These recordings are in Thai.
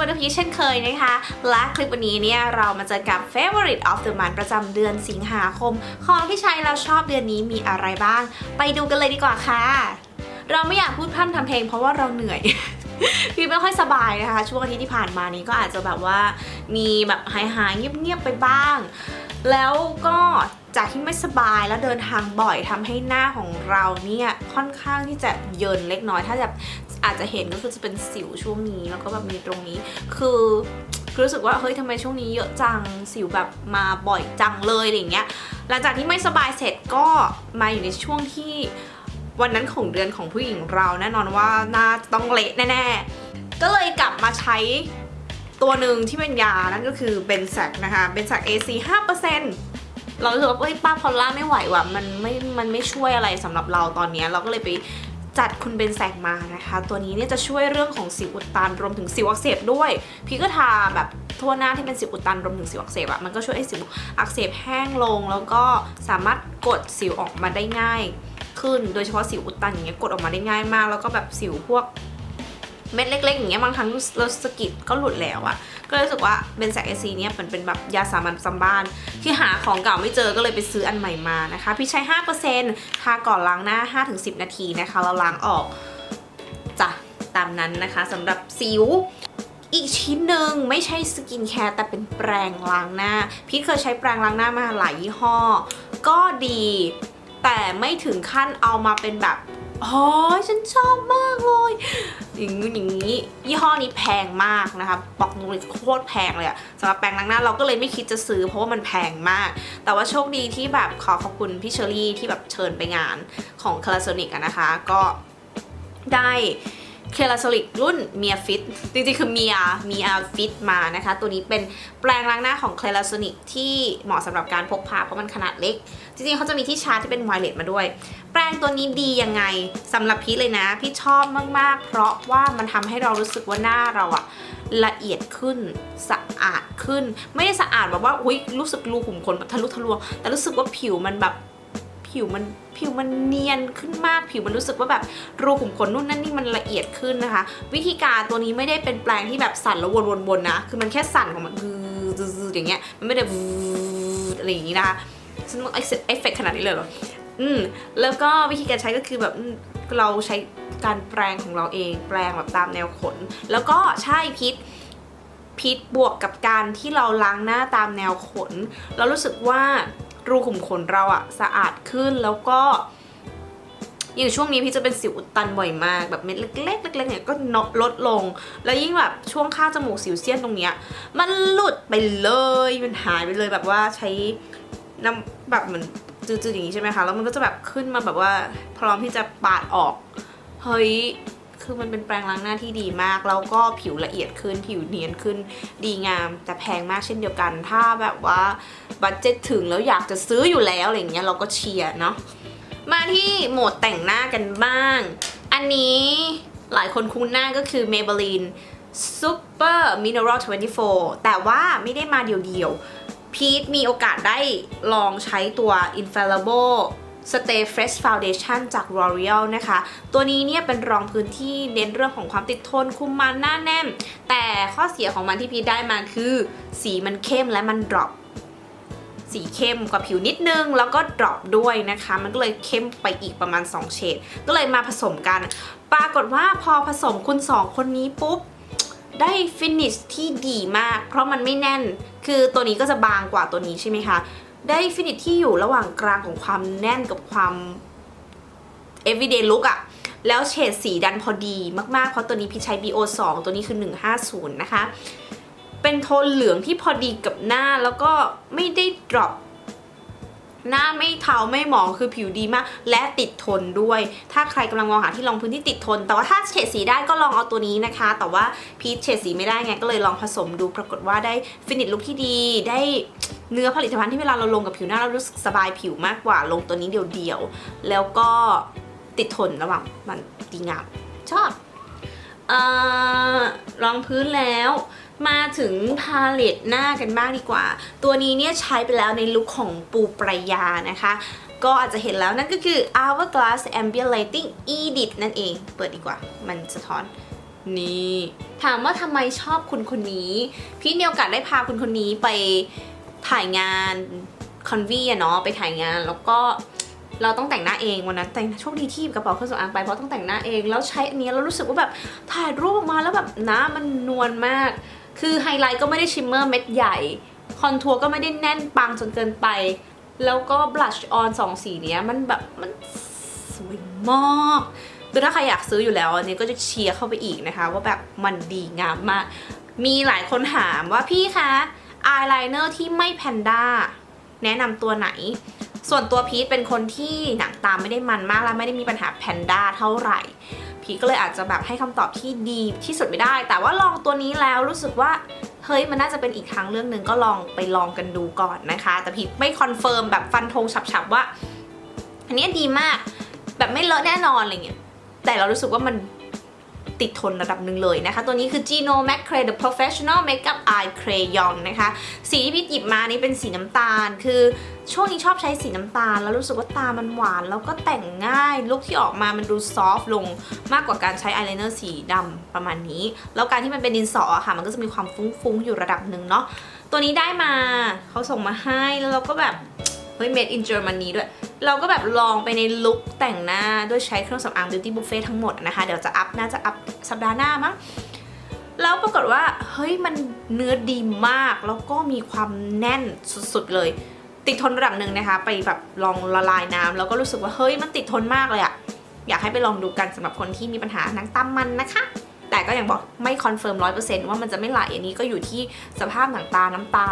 วันพีชเช่นเคยนะคะ และคลิปวันนี้เนี่ยเรามาเจอกับ Favorite of the Month ประจำเดือนสิงหาคม ของที่ใช้เราชอบเดือนนี้มีอะไรบ้าง ไปดูกันเลยดีกว่าค่ะ เราไม่อยากพูดพร่ำทำเพลงเพราะว่าเราเหนื่อยพี่ไม่ค่อยสบายนะคะ ช่วงอาทิตย์ที่ผ่านมานี้ก็อาจจะแบบว่ามีแบบหายหายเงียบๆไปบ้าง แล้วก็จากที่ไม่สบายแล้วเดินทางบ่อยทำให้หน้าของเราเนี่ยค่อนข้างที่จะเยินเล็กน้อย ถ้าจะ อาจจะเห็นก็คือจะเป็นสิวช่วงนี้แล้วก็แบบมีตรงนี้ คือรู้สึกว่าเฮ้ยทำไมช่วงนี้เยอะจังสิวแบบมาบ่อยจังเลยอะไรอย่างเงี้ยหลังจากที่ไม่สบายเสร็จก็มาอยู่ในช่วงที่วันนั้นของเดือนของผู้หญิงเราแน่นอนว่าหน้าต้องเละแน่ๆ ก็เลยกลับมาใช้ตัวหนึ่งที่เป็นยานั่นก็คือเบนแซกนะคะเบนแซก AC 5%เรารู้สึกว่าเอ้ยป้าพอลล่าไม่ไหวว่ะมันไม่มันไม่ช่วยอะไรสำหรับเราตอนนี้เราก็เลยไป จัดคุณเบนแสกมานะคะ ตัวนี้เนี่ยจะช่วยเรื่องของสิวอุดตันรวมถึงสิวอักเสบด้วย พี่ก็ทาแบบทั่วหน้าที่เป็นสิวอุดตันรวมถึงสิวอักเสบอะมันก็ช่วยให้สิวอักเสบแห้งลง แล้วก็สามารถกดสิวออกมาได้ง่าย ขึ้นโดยเฉพาะสิวอุดตันอย่างเงี้ยกดออกมาได้ง่ายมาก แล้วก็แบบสิวพวก เม็ดเล็ก ๆ อย่างเงี้ยบางครั้งเราสะกิดก็หลุดแล้วอะก็เลยรู้สึกว่าเบนแซกเอซีเนี่ยมันเป็นแบบยาสามัญประจำบ้าน ที่หาของเก่าไม่เจอก็เลยไปซื้ออันใหม่มานะคะพี่ใช้5%ทาก่อนล้างหน้า 5-10 นาทีนะคะแล้วล้างออกจ้ะตามนั้นนะคะสำหรับสิวอีกชิ้นหนึ่งไม่ใช่สกินแคร์แต่เป็นแปรงล้างหน้า พี่เคยใช้แปรงล้างหน้ามาหลายยี่ห้อ ก็ดี แต่ไม่ถึงขั้นเอามาเป็นแบบ อ๋อฉันชอบมากเลยอย่างนี้อย่างนี้ ยี่ห้อนี้แพงมากนะคะบอกตรงเลยโคตรแพงเลยอะสำหรับแปรงล้างหน้าเราก็เลยไม่คิดจะซื้อ เพราะว่ามันแพงมาก แต่ว่าโชคดีที่แบบขอขอบคุณพี่เชอรี่ที่แบบเชิญไปงานของคาราโซนิกนะคะ ก็ได้ เคลาโซลิกรุ่นเมียฟิตจริงๆ คือเมียเมียฟิตมานะคะ ตัวนี้เป็นแปรงล้างหน้าของเคลาโซนิกที่เหมาะสำหรับการพกพาเพราะมันขนาดเล็ก จริงๆเขาจะมีที่ชาร์จที่เป็นไวเลสมาด้วย แปรงตัวนี้ดียังไงสำหรับพี่เลยนะ พี่ชอบมากๆ เพราะว่ามันทำให้เรารู้สึกว่าหน้าเราอะละเอียดขึ้นสะอาดขึ้น ไม่ได้สะอาดแบบว่าอุ้ยรู้สึกรูขุมขนแบบทะลุทะลวงแต่รู้สึกว่าผิวมันแบบ ผิวมันผิวมันเนียนขึ้นมาก ผิวมันรู้สึกว่าแบบรูขุมขนนู่นนั่นนี่มันละเอียดขึ้นนะคะ วิธีการตัวนี้ไม่ได้เป็นแปรงที่แบบสั่นแล้ววนๆๆนะ คือมันแค่สั่นของมันคืออย่างเงี้ยมันไม่ได้อะไรอย่างงี้นะคะฉันต้องเอฟเฟกขนาดนี้เลยเหรออืมแล้วก็วิธีการใช้ก็คือแบบเราใช้การแปรงของเราเองแปรงแบบตามแนวขน แล้วก็ใช่พิษพิษบวกกับการที่เราล้างหน้าตามแนวขน เรารู้สึกว่า รูขุมขนเราอะสะอาดขึ้นแล้วก็อย่างช่วงนี้พี่จะเป็นสิวอุดตันบ่อยมากแบบเม็ดเล็กๆเล็กๆเนี่ยก็ลดลง แล้วยิ่งแบบช่วงข้างจมูกสิวเซียนตรงเนี้ยมันหลุดไปเลยมันหายไปเลยแบบว่าใช้น้ำแบบเหมือนจืดๆอย่างนี้ใช่ไหมคะแล้วมันก็จะแบบขึ้นมาแบบว่าพร้อมที่จะปาดออกเฮ้ย คือมันเป็นแปรงล้างหน้าที่ดีมาก แล้วก็ผิวละเอียดขึ้น ผิวเนียนขึ้น ดีงาม แต่แพงมากเช่นเดียวกัน ถ้าแบบว่าบัตเจ็ตถึงแล้วอยากจะซื้ออยู่แล้วอะไรเงี้ยเราก็เชียร์เนาะ มาที่โหมดแต่งหน้ากันบ้าง อันนี้หลายคนคุ้นหน้าก็คือ Maybelline Super Mineral 24 แต่ว่าไม่ได้มาเดียวๆ พีทมีโอกาสได้ลองใช้ตัว Infallible Stay Fresh Foundation จาก L'Oreal นะคะ ตัวนี้เนี่ยเป็นรองพื้นที่เน้นเรื่องของความติดทนคุมมันหน้าแน่น แต่ข้อเสียของมันที่พีได้มาคือ สีมันเข้มและมันดรอปสีเข้มกว่าผิวนิดนึง แล้วก็ดรอปด้วยนะคะ มันก็เลยเข้มไปอีกประมาณ 2 เฉดก็เลยมาผสมกัน ปรากฏว่าพอผสมคุณ 2 คนนี้ปุ๊บ ได้ฟินิชที่ดีมาก เพราะมันไม่แน่น คือตัวนี้ก็จะบางกว่าตัวนี้ใช่ไหมคะ ได้ฟินิชที่อยู่ระหว่างกลางของความแน่นกับความ everyday look อะแล้วเฉดสีดันพอดีมากๆ เพราะตัวนี้พี่ใช้ BO2 ตัวนี้คือ 150 นะคะ เป็นโทนเหลืองที่พอดีกับหน้าแล้วก็ไม่ได้ drop หน้าไม่เทาไม่หมองคือผิวดีมาก และติดทนด้วย ถ้าใครกำลังมองหาที่รองพื้นที่ติดทน แต่ว่าถ้าเฉดสีได้ก็ลองเอาตัวนี้นะคะ แต่ว่าพีชเฉดสีไม่ได้ไงก็เลยลองผสมดูปรากฏว่าได้ฟินิชลุคที่ดีได้ เนื้อผลิตภัณฑ์ที่เวลาเราลงกับผิวหน้าเรารู้สึกสบายผิวมากกว่าลงตัวนี้เดียวๆ แล้วก็ติดทนระหว่างมันดีงาม ชอบออรองพื้นแล้วมาถึงพาเลตหน้ากันบ้างดีกว่า ตัวนี้เนี่ยใช้ไปแล้วในลุคของปูปรายานะคะ ก็อาจจะเห็นแล้วนั่นก็คือ Hourglass Ambient Lighting Edit นั่นเอง เปิดดีกว่า มันสะท้อนนี่ ถามว่าทำไมชอบคุณคนนี้ พี่มีโอกาสได้พาคุณคนนี้ไป ถ่ายงานคอนวีอะเนาะไปถ่ายงานแล้วก็เราต้องแต่งหน้าเองวันนั้นแต่งโชคดีที่กระเป๋าเครื่องสำอางไปเพราะต้องแต่งหน้าเองแล้วใช้อันนี้แล้วรู้สึกว่าแบบถ่ายรูปออกมาแล้วแบบหน้ามันนวลมาก คือไฮไลท์ก็ไม่ได้ชิมเมอร์เม็ดใหญ่คอนทัวร์ก็ไม่ได้แน่นปังจนเกินไป แล้วก็บลัชออนสองสีเนี้ยมันแบบมันสวยมากคือถ้าใครอยากซื้ออยู่แล้วอันนี้ก็จะเชียร์เข้าไปอีกนะคะ ว่าแบบมันดีงามมาก มีหลายคนถามว่าพี่คะ อายไลเนอร์ที่ไม่แพนด้าแนะนำตัวไหน ส่วนตัวพีทเป็นคนที่หนังตาไม่ได้มันมากและไม่ได้มีปัญหาแพนด้าเท่าไหร่ พีทก็เลยอาจจะแบบให้คำตอบที่ดีที่สุดไม่ได้ แต่ว่าลองตัวนี้แล้วรู้สึกว่าเฮ้ยมันน่าจะเป็นอีกทางเรื่องหนึ่งก็ลองไปลองกันดูก่อนนะคะ แต่พีทไม่คอนเฟิร์มแบบฟันธงฉับๆว่า อันนี้ดีมากแบบไม่เลอะแน่นอนอะไรเงี้ยแต่เรารู้สึกว่ามัน ติดทนระดับหนึ่งเลยนะคะ ตัวนี้คือ Gino McCray The Professional Makeup Eye Crayon นะคะ สีที่พี่หยิบมานี่เป็นสีน้ำตาล คือช่วงนี้ชอบใช้สีน้ำตาล แล้วรู้สึกว่าตามันหวาน แล้วก็แต่งง่าย ลุคที่ออกมามันดูซอฟต์ลงมากกว่าการใช้อายไลเนอร์สีดำประมาณนี้ แล้วการที่มันเป็นดินสออะค่ะ มันก็จะมีความฟุ้งๆอยู่ระดับหนึ่งเนาะตัวนี้ได้มาเขาส่งมาให้แล้วเราก็แบบ เฮ้ย made in Germany ด้วย เราก็แบบลองไปในลุคแต่งหน้าด้วยใช้เครื่องสำอาง beauty buffet ทั้งหมดนะคะ เดี๋ยวจะอัพน่าจะอัพสัปดาห์หน้ามั้งแล้วปรากฏว่า เฮ้ยมันเนื้อดีมาก แล้วก็มีความแน่นสุดๆเลย ติดทนระดับหนึ่งนะคะ ไปแบบลองละลายน้ำแล้วก็รู้สึกว่าเฮ้ยมันติดทนมากเลยอะอยากให้ไปลองดูกันสำหรับคนที่มีปัญหาหนังตามันนะคะ แต่ก็อยังบอกไม่คอนเฟิร์มร้อยเปอร์เซนต์ว่ามันจะไม่ไหลอันนี้ก็อยู่ที่สภาพหนังตาน้ำตา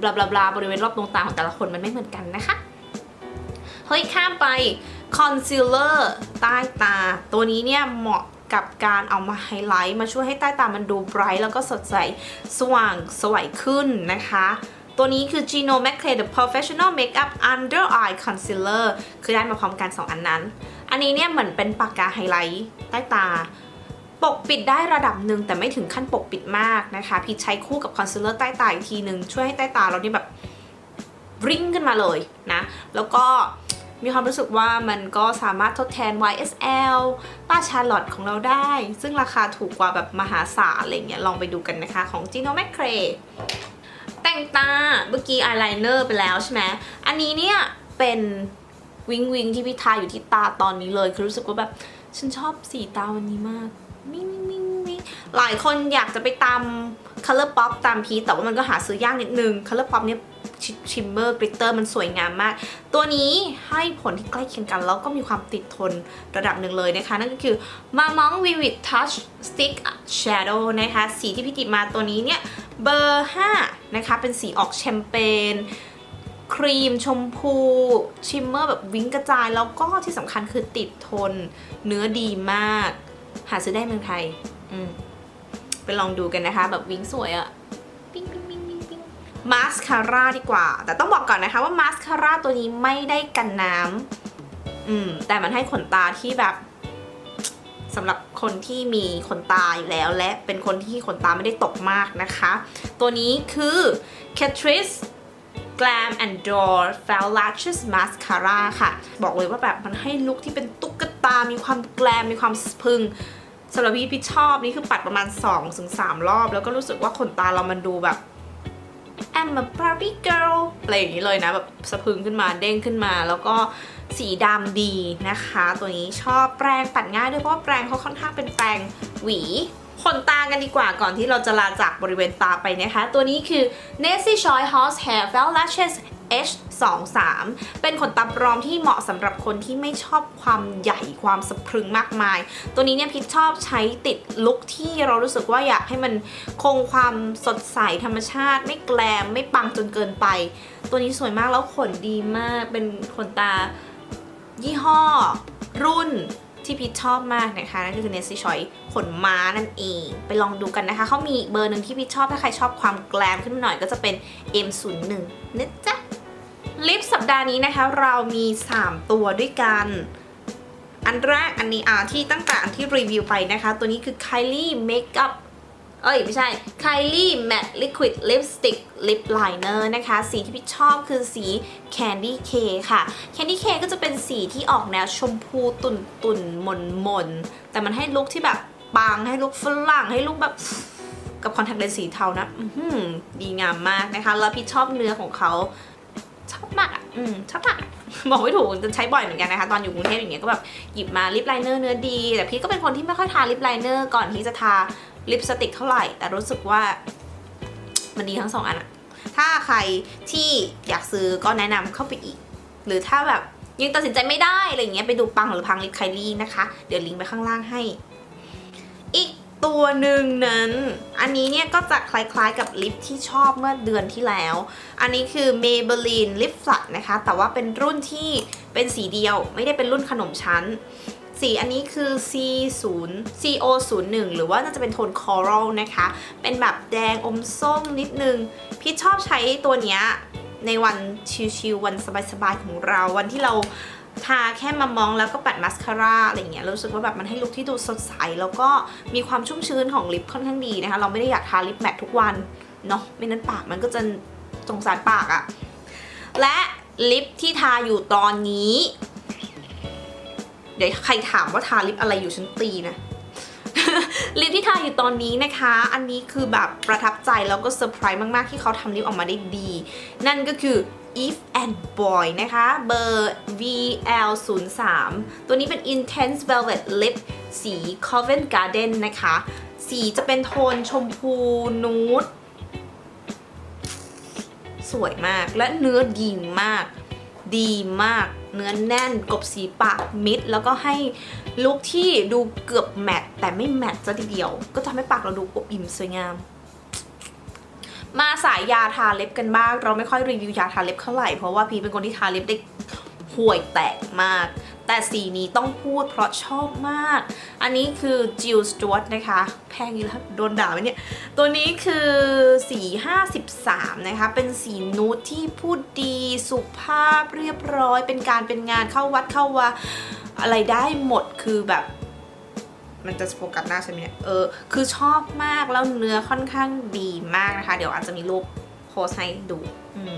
บลาบลาบลาบริเวณรอบดวงตาของแต่ละคนมันไม่เหมือนกันนะคะ เฮ้ยข้ามไปคอนซีลเลอร์ใต้ตา ตัวนี้เนี่ยเหมาะกับการเอามาไฮไลท์มาช่วยให้ใต้ตามันดูไบรท์แล้วก็สดใสสว่างสวยขึ้นนะคะตัวนี้คือ Gino McClay The Professional Makeup Under Eye Concealer คือได้มาพร้อมกัน 2 อันนั้น อันนี้เนี่ยเหมือนเป็นปากกาไฮไลท์ใต้ตา ปกปิดได้ระดับหนึ่งแต่ไม่ถึงขั้นปกปิดมากนะคะพีชใช้คู่กับคอนซีลเลอร์ใต้ตาอีกทีหนึ่งช่วยให้ใต้ตาเรานี่แบบริ้งขึ้นมาเลยนะ แล้วก็มีความรู้สึกว่ามันก็สามารถทดแทน YSL ป้าชาร์ลอตของเราได้ ซึ่งราคาถูกกว่าแบบมหาศาลอะไรเงี้ยลองไปดูกันนะคะของ Gino McCray แต่งตาเมื่อกี้อายไลเนอร์ไปแล้วใช่ไหมอันนี้เนี่ยเป็นวิงวิงที่พี่ทาอยู่ที่ตาตอนนี้เลย คือรู้สึกว่าแบบฉันชอบสีตาวันนี้มาก มิงมิงมิงหลายคนอยากจะไปตาม Color Pop ตามพีชแต่ว่ามันก็หาซื้อยากนิดนึง Color Pop เนี่ยชิมเมอร์กริตเตอร์มันสวยงามมาก ตัวนี้ให้ผลที่ใกล้เคียงกัน แล้วก็มีความติดทนระดับหนึ่งเลยนะคะ นั่นก็คือ Mamong Vivid Touch Stick Shadow นะคะ สีที่พี่ติดมาตัวนี้เนี่ย เบอร์ 5 นะคะ เป็นสีออกแชมเปญครีมชมพูชิมเมอร์แบบวิ้งกระจาย แล้วก็ที่สำคัญคือติดทนเนื้อดีมาก หาซื้อได้เมืองไทย อืมไปลองดูกันนะคะ แบบวิ้งสวยอะปิ๊งปิ๊งปิ๊งปิ๊งปิ๊งมาสคาร่าดีกว่า แต่ต้องบอกก่อนนะคะว่ามาสคาร่าตัวนี้ไม่ได้กันน้ำอืม แต่มันให้ขนตาที่แบบสำหรับคนที่มีขนตาอยู่แล้ว และเป็นคนที่ขนตาไม่ได้ตกมากนะคะ ตัวนี้คือ Catrice Glam and Door f e l Lashes Mascara ค่ะ บอกเลยว่าแบบมันให้ลุคที่เป็นตุ๊กตา มีความแกลม มีความสพึงสำหรับพี่พี่ชอบนี่คือปัดประมาณ2-3ถึง3รอบ แล้วก็รู้สึกว่าขนตาเรามันดูแบบ I'm a Barbie girl อะไรอย่างนี้เลยนะ แบบสะพึงขึ้นมาเด้งขึ้นมา แล้วก็สีดำดีนะคะ ตัวนี้ชอบแปรงปัดง่ายด้วยเพราะว่าแปรงเขาค่อนข้างเป็นแปรงหวี ขนตากันดีกว่าก่อนที่เราจะลาจากบริเวณตาไปนะคะ ตัวนี้คือ n e s s i Choi Horse Hair Fell Lashes H23 เป็นขนตาปลอมที่เหมาะสำหรับคนที่ไม่ชอบความใหญ่ความสะพรึงมากมาย ตัวนี้เนี่ยพิชชอบใช้ติดลุคที่เรารู้สึกว่าอยากให้มันคงความสดใสธรรมชาติ ไม่แกลมไม่ปังจนเกินไป ตัวนี้สวยมากแล้วขนดีมากเป็นขนตายี่ห้อ รุ่น ที่พีชชอบมากนะคะนั่นก็คือ Nessie Choi ขนม้านั่นเอง ไปลองดูกันนะคะ เขามีอีกเบอร์หนึ่งที่พีชชอบ ถ้าใครชอบความแกลมขึ้นมาหน่อยก็จะเป็น M01 นะจ๊ะ ลิปสัปดาห์นี้นะคะ เรามี 3 ตัวด้วยกัน อันแรกอันนี้อ่าที่ตั้งแต่อันที่รีวิวไปนะคะ ตัวนี้คือ Kylie Makeup เอ้ย ไม่ใช่ Kylie Matte Liquid Lipstick Lip Liner นะคะ สีที่พี่ชอบคือสี Candy K ค่ะ Candy K ก็จะเป็นสีที่ออกแนวชมพูตุ่นตุ่นมนมนแต่มันให้ลุคที่แบบปังให้ลุกฝรั่งให้ลุกแบบกับคอนแทคเลนส์สีเทานะอืดีงามมากนะคะ แล้วพี่ชอบเนื้อของเขาชอบมากอะอืมชอบมากบอกไม่ถูกจะใช้บ่อยเหมือนกันนะคะ ตอนอยู่กรุงเทพอย่างเงี้ยก็แบบหยิบมาลิปไลเนอร์เนื้อดี แต่พี่ก็เป็นคนที่ไม่ค่อยทาลิปไลเนอร์ก่อนที่จะทา ลิปสติกเท่าไหร่ แต่รู้สึกว่ามันดีทั้งสองอันอะถ้าใครที่อยากซื้อก็แนะนำเข้าไปอีก หรือถ้าแบบยังตัดสินใจไม่ได้อะไรอย่างเงี้ยไปดูปังหรือพังลิปไคลี่นะคะ เดี๋ยวลิงก์ไปข้างล่างให้ อีกตัวหนึ่งนั้น อันนี้เนี่ยก็จะคล้ายๆกับลิปที่ชอบเมื่อเดือนที่แล้ว อันนี้คือ Maybelline Lip Flat นะคะ แต่ว่าเป็นรุ่นที่เป็นสีเดียว ไม่ได้เป็นรุ่นขนมชั้น สีอันนี้คือ C0 CO01 หรือว่าน่าจะเป็นโทน Coral นะคะ เป็นแบบแดงอมส้มนิดนึง พี่ชอบใช้ตัวเนี้ยในวันชิลๆวันสบายๆของเรา วันที่เราทาแค่มามองแล้วก็ปัดมาสคาร่าอะไรเงี้ยรู้สึกว่าแบบมันให้ลุคที่ดูสดใส แล้วก็มีความชุ่มชื้นของลิปค่อนข้างดีนะคะ เราไม่ได้อยากทาลิปแมททุกวันเนาะไม่นั้นปากมันก็จะสงสารปากอะและลิปที่ทาอยู่ตอนนี้ เดี๋ยวใครถามว่าทาลิปอะไรอยู่ฉันตีนะลิปที่ทาอยู่ตอนนี้นะคะ อันนี้คือแบบประทับใจแล้วก็เซอร์ไพรส์มากๆ ที่เขาทำลิปออกมาได้ดี นั่นก็คือ Eve and Boy นะคะ เบอร์ VL03 ตัวนี้เป็น Intense Velvet Lip สี Covent Garden นะคะ สีจะเป็นโทนชมพูนูดสวยมากและเนื้อดีมาก ดีมาก เนื้อแน่นกบสีปากมิด แล้วก็ให้ลุคที่ดูเกือบแมตต์แต่ไม่แมตต์ซะทีเดียว ก็ทำให้ปากเราดูอบอิ่มสวยงาม มาสายยาทาเล็บกันบ้าง เราไม่ค่อยรีวิวยาทาเล็บเท่าไหร่ เพราะว่าพีเป็นคนที่ทาเล็บได้ห่วยแตกมาก แต่สีนี้ต้องพูดเพราะชอบมาก อันนี้คือ Jill Stewart นะคะ แพงอีกแล้วโดนด่าไหมเนี่ย ตัวนี้คือสี 53 นะคะ เป็นสีนูดที่พูดดีสุภาพเรียบร้อย เป็นการเป็นงานเข้าวัดเข้าวาอะไรได้หมดคือแบบมันจะโฟกัสหน้าฉันไหมเนี่ย เออ คือชอบมากแล้วเนื้อค่อนข้างดีมากนะคะ เดี๋ยวอาจจะมีรูปโพสให้ดู อืม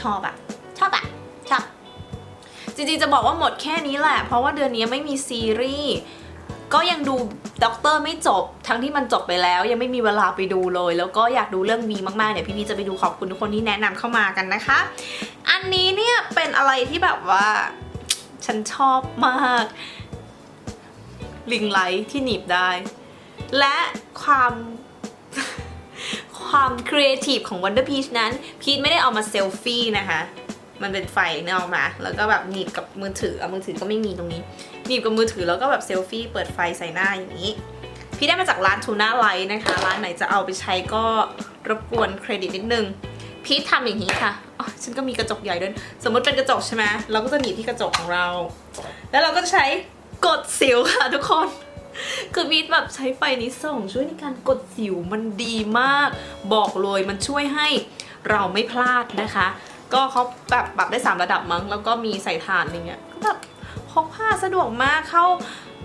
ชอบอะชอบอะชอบ จริงๆจะบอกว่าหมดแค่นี้แหละ เพราะว่าเดือนนี้ไม่มีซีรีส์ ก็ยังดูด็อกเตอร์ไม่จบ ทั้งที่มันจบไปแล้ว ยังไม่มีเวลาไปดูเลย แล้วก็อยากดูเรื่องวีมากๆ เดี๋ยวพี่พีจะไปดูขอบคุณทุกคนที่แนะนำเข้ามากันนะคะ อันนี้เนี่ยเป็นอะไรที่แบบว่า ฉันชอบมาก ลิงไลท์ที่หนีบได้ และความความครีเอทีฟของ Wonder Peach นั้น พีทไม่ได้เอามาเซลฟี่นะคะ มันเป็นไฟเนื้อออกมา แล้วก็แบบหนีบกับมือถือเอามือถือก็ไม่มีตรงนี้ หนีบกับมือถือแล้วก็แบบเซลฟี่เปิดไฟใส่หน้าอย่างนี้ พี่ได้มาจากร้านทูน่าไลท์นะคะ ร้านไหนจะเอาไปใช้ก็รบกวนเครดิตนิดนึง พีททำอย่างนี้ค่ะอ๋อฉันก็มีกระจกใหญ่ด้วย สมมติเป็นกระจกใช่ไหมเราก็จะหนีบที่กระจกของเรา แล้วเราก็จะใช้กดสิวค่ะทุกคนคือพีทแบบใช้ไฟนี้ส่องช่วยในการกดสิวมันดีมาก บอกเลยมันช่วยให้เราไม่พลาดนะคะ ก็เขาแบบปรับได้ 3 ระดับมั้ง แล้วก็มีใส่ถ่านอย่างเงี้ยก็แบบ พกพาสะดวกมากเข้า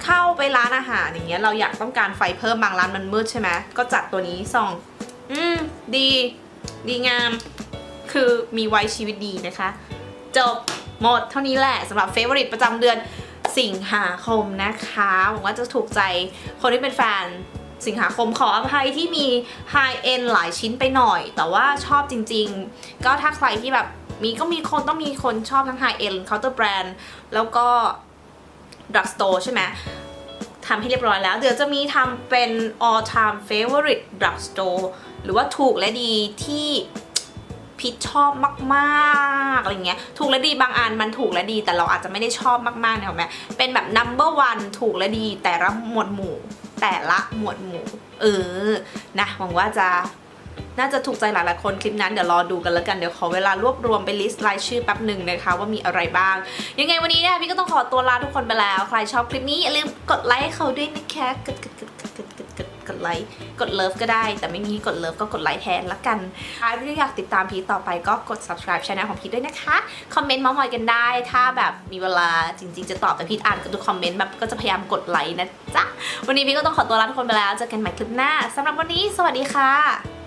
เข้าไปร้านอาหารอย่างเงี้ยเราอยากต้องการไฟเพิ่มบางร้านมันมืดใช่ไหมก็จัดตัวนี้ส่อง อืมดีดีงาม คือมีไว้ชีวิตดีนะคะ จบหมดเท่านี้แหละสำหรับเฟ v o r ริ e ประจำเดือนสิงหาคมนะคะหวังว่าจะถูกใจคนที่เป็นแฟนสิงหาคมขออภัยที่มี High End หลายชิ้นไปหน่อย แต่ว่าชอบจริงๆ ก็ถ้าใครที่แบบ มีก็มีคนต้องมีคนชอบทั้ง High End Counter Brand แล้วก็ Drug Store ใช่ไหมทำให้เรียบร้อยแล้ว เดี๋ยวจะมีทำเป็น all time favorite drug store หรือว่าถูกและดีที่พิชชอบมากๆอะไรเงี้ย ถูกและดีบางอันมันถูกและดี แต่เราอาจจะไม่ได้ชอบมากๆเนี่ยหรอกไหมเป็นแบบ number one ถูกและดีแต่ละหมวดหมู่ แต่ละหมวดหมู่ เออ นะหวังว่าจะ น่าจะถูกใจหลายๆคนคลิปนั้นเดี๋ยวรอดูกันแล้วกันเดี๋ยวขอเวลารวบรวมไปลิสต์รายชื่อแป๊บหนึ่งนะคะว่ามีอะไรบ้าง ยังไงวันนี้เนี่ยพี่ก็ต้องขอตัวลาทุกคนไปแล้ว ใครชอบคลิปนี้อย่าลืมกดไลค์ให้เขาด้วยนะคะกดกดกดกดกดกดกดกดไลค์กดเลิฟก็ได้ แต่ไม่งี้กดเลิฟก็กดไลค์แทนละกันใครที่อยากติดตามพีทต่อไปก็กด subscribe channel ของพีทด้วยนะคะคอมเมนต์มาหอยกันได้ ถ้าแบบมีเวลาจริง ๆ จะตอบแต่พีทอ่านกับทุกคอมเมนต์แบบก็จะพยายามกดไลค์นะจ๊ะวันนี้พีทก็ต้องขอตัวลาทุกคนไปแล้วเจอกันใหม่คลิปหน้าสำหรับวันนี้ สวัสดีค่ะ